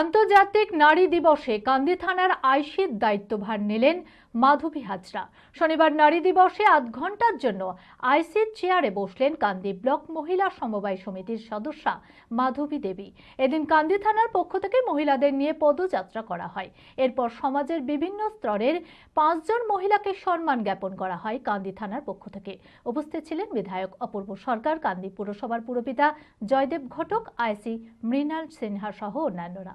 আন্তর্জাতিক নারী দিবসে কান্দি থানার আইসির দায়িত্বভার নিলেন মাধবী হাজরা। শনিবার নারী দিবসে আধ ঘণ্টার জন্য আইসির চেয়ারে বসলেন কান্দি ব্লক মহিলা সমবায় সমিতির সদস্যা মাধবী দেবী। এদিন কান্দি থানার পক্ষ থেকে মহিলাদের নিয়ে পদযাত্রা করা হয়। এরপর সমাজের বিভিন্ন স্তরের পাঁচজন মহিলাকে সম্মান জ্ঞাপন করা হয় কান্দি থানার পক্ষ থেকে। উপস্থিত ছিলেন বিধায়ক অপূর্ব সরকার, কান্দি পুরসভার পুরপিতা জয়দেব ঘটক, আইসি মৃণাল সিনহা সহ অন্যান্যরা।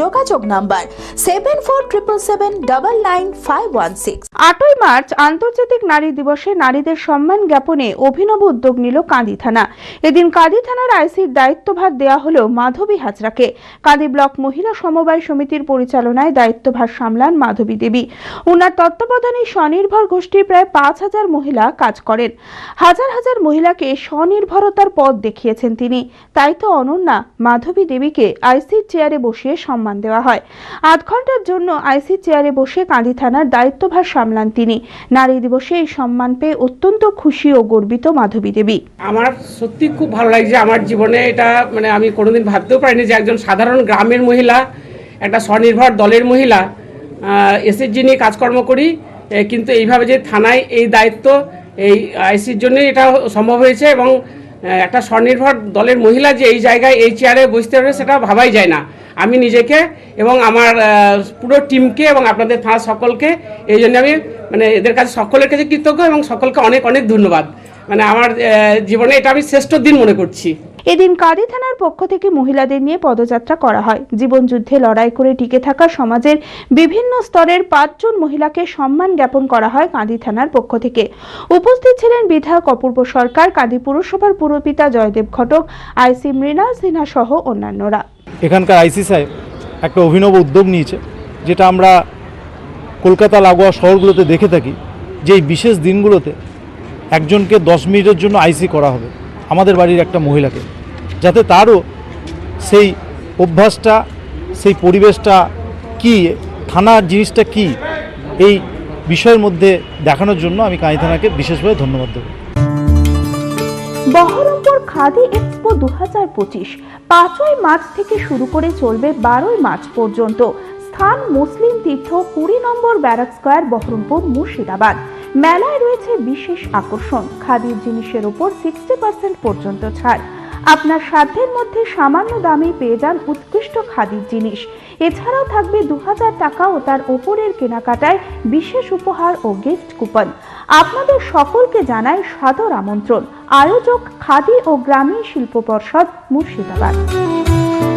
যোগাযোগ number seven four triple seven double nine five one six আটই মার্চ আন্তর্জাতিক নারী দিবসে নারীদের সম্মান জ্ঞাপনে অভিনব উদ্যোগ নিল কাঁদি থানা। এদিন কাঁদি থানার আইসির দায়িত্বভার দেওয়া হলো মাধবী হাজরাকে। কাঁদি ব্লক মহিলা সমবায় সমিতির পরিচালনায় দায়িত্বভার সামলান মাধবী দেবী। উনার তত্ত্বাবধানে স্বনির্ভর গোষ্ঠীর প্রায় পাঁচ হাজার মহিলা কাজ করেন। হাজার হাজার মহিলাকে স্বনির্ভরতার পথ দেখিয়েছেন তিনি। তাই তো অনন্যা মাধবী দেবীকে আইসির চেয়ারে বসিয়ে সম্মান দেওয়া হয়। আধ ঘণ্টার জন্য আইসি চেয়ারে বসে কাঁদি থানার দায়িত্বভার সামলান তিনি। নারী দিবসে এই সম্মান পেয়ে অত্যন্ত খুশি ও গর্বিত মাধবী দেবী। আমার সত্যি খুব ভালো লাগছে আমার জীবনে এটা মানে আমি কোনোদিন ভাবতেও পারিনি যে একজন সাধারণ গ্রামের মহিলা, একটা স্বনির্ভর দলের মহিলা এসএসজি নিয়ে কাজকর্ম করি কিন্তু এইভাবে যে থানায় এই দায়িত্ব, এই আইসির জন্য এটা সম্ভব হয়েছে এবং একটা স্বনির্ভর দলের মহিলা যে এই জায়গায়, এই চেয়ারে বসতে পারে সেটা ভাবাই যায় না। আমি নিজেকে এবং আমার পুরো টিমকে এবং আপনাদের থানা সকলকে, এই জন্য আমি মানে এদের কাছে সকলের কাছে কৃতজ্ঞ এবং সকলকে অনেক অনেক ধন্যবাদ। মানে আমার জীবনে এটা আমি শ্রেষ্ঠ দিন মনে করছি। এদিন কাঁদি থানার পক্ষ থেকে মহিলাদের নিয়ে পদযাত্রা করা হয়। জীবনযুদ্ধে লড়াই করে টিকে থাকা সমাজের বিভিন্ন স্তরের পাঁচজন মহিলাকে সম্মান জ্ঞাপন করা হয় কাঁদি থানার পক্ষ থেকে। উপস্থিত ছিলেন বিধায়ক অপূর্ব সরকার, কাঁদি পুরসভার পুরপিতা জয়দেব ঘটক, আইসি মৃণাল সিনহা সহ অন্যান্যরা। এখানকার আইসি সাহেব একটা অভিনব উদ্যোগ নিয়েছে, যেটা আমরা কলকাতা লাগোয়া শহরগুলোতে দেখে থাকি, যে এই বিশেষ দিনগুলোতে একজনকে দশ মিনিটের জন্য আইসি করা হবে আমাদের বাড়ির একটা মহিলাকে, যাতে তারও সেই অভ্যাসটা, সেই পরিবেশটা কি, থানার জিনিসটা কি, এই বিষয়ের মধ্যে দেখানোর জন্য আমি কাঁদি থানাকে বিশেষভাবে ধন্যবাদ দেবো। বহরমপুর খাদি এক্সপো দু হাজার পঁচিশ। পাঁচই মার্চ থেকে শুরু করে চলবে বারোই মার্চ পর্যন্ত। স্থান মুসলিম তীর্থ কুড়ি নম্বর ব্যারাক স্কোয়ার, বহরমপুর, মুর্শিদাবাদ। মেলায় রয়েছে বিশেষ আকর্ষণ। খাদির জিনিসের ওপর সিক্সটি পার্সেন্ট পর্যন্ত ছাড়। আপনার সাধ্যের মধ্যে সামান্য দামে পেয়ে যান উৎকৃষ্ট খাদির জিনিস। এছাড়াও থাকবে দু হাজার টাকা ও তার ওপরের কেনাকাটায় বিশেষ উপহার ও গিফট কুপন। আপনাদের সকলকে জানাই সাদর আমন্ত্রণ। আয়োজক খাদি ও গ্রামীণ শিল্প পর্ষদ মুর্শিদাবাদ।